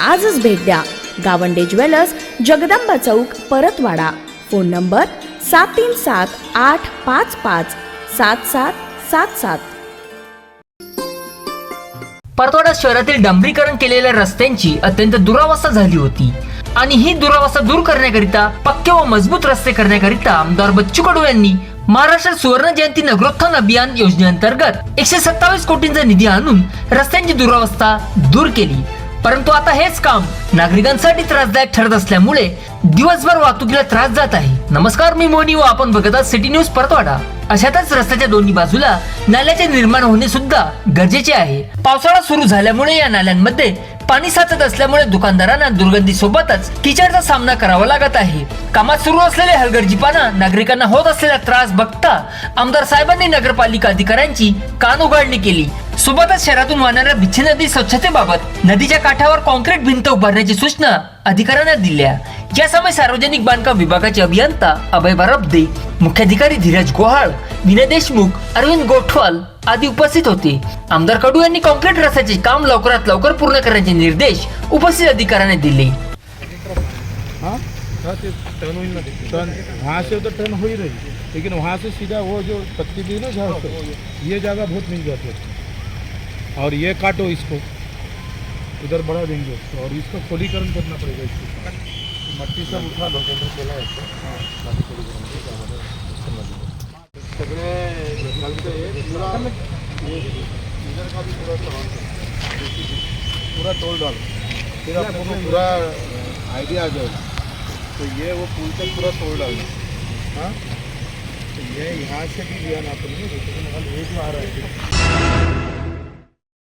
आजच भेट द्या. गावंडे ज्वेलर्स जगदंबा चौक परतवाडा. फोन नंबर सात तीन सात आठ पाच पाच सात सात सात सात. परतवाडा शहरातील डांबरीकरण केलेल्या रस्त्यांची अत्यंत दुरावस्था झाली होती. आणि ही दुरावस्था दूर करण्याकरिता पक्के व मजबूत रस्ते करण्याकरिता आमदार बच्चू कडू यांनी महाराष्ट्र सुवर्ण जयंती नगरोत्थान अभियान योजनेअंतर्गत एकशे सत्तावीस कोटींचा निधी आणून रस्त्यांची दुरावस्था दूर केली. परंतु आता हेच काम नागरिकांसाठी त्रासदायक ठरत असल्यामुळे दिवसभर वाहतुकीला त्रास जात आहे. नमस्कार मी मोनी व आपण बघत आहात सिटी न्यूज परतवाडा. अशातच रस्त्याच्या दोन्ही बाजूला नाल्याचे निर्माण होणे सुद्धा गरजेचे आहे. पावसाळा सुरू झाल्यामुळे या नाल्यांमध्ये पाणी साचत असल्यामुळे दुकानदारांना दुर्गंधी सोबतच किचडचा सामना करावा लागत आहे. कामात सुरू असलेले हलगर्जीपणा नागरिकांना होत असलेला त्रास बघता आमदार साहेबांनी नगरपालिका अधिकाऱ्यांची कान उघडणी केली. सोबतच शहरातून वाहणाऱ्या बिच्छे नदी स्वच्छतेबाबत नदीच्या काठावर कॉन्क्रीट भिंत उभारण्याची सूचना अधिकाऱ्यांना दिल्या. या समय सार्वजनिक बांधकाम विभागाचे अभियंता अभय बारब्दे मुख्याधिकारी धीरज गोहाळ विनय देशमुख अरविंद गोठवाल आदी उपस्थित होते. आमदार कडू यांनी कॉन्क्रीट रस्त्याचे काम लवकरात लवकर पूर्ण करण्याचे निर्देश उपस्थित अधिकाऱ्यांना दिले. वहाँ से तो टर्न हो ही रही लेकिन वहाँ से सीधा वो जो पत्ती दी ना झाड़ ये जगह बहुत मिल जाती है. और ये काटो इसको। इधर बढ़ा देंगे। उसको और इसको खोलीकरण करना पड़ेगा इसको मट्टी सब उठा लो सगळे घालते पूरा ये इधर का भी पूरा तोड़ पूरा तोड़ डाल। फिर अपने को पूरा आइडिया आ जाएगा तो ये वो पुल तक पूरा तोड़ डालना। हाँ? तो ये यहाँ से भी लिया ना अपन ने ये जो आ रहा है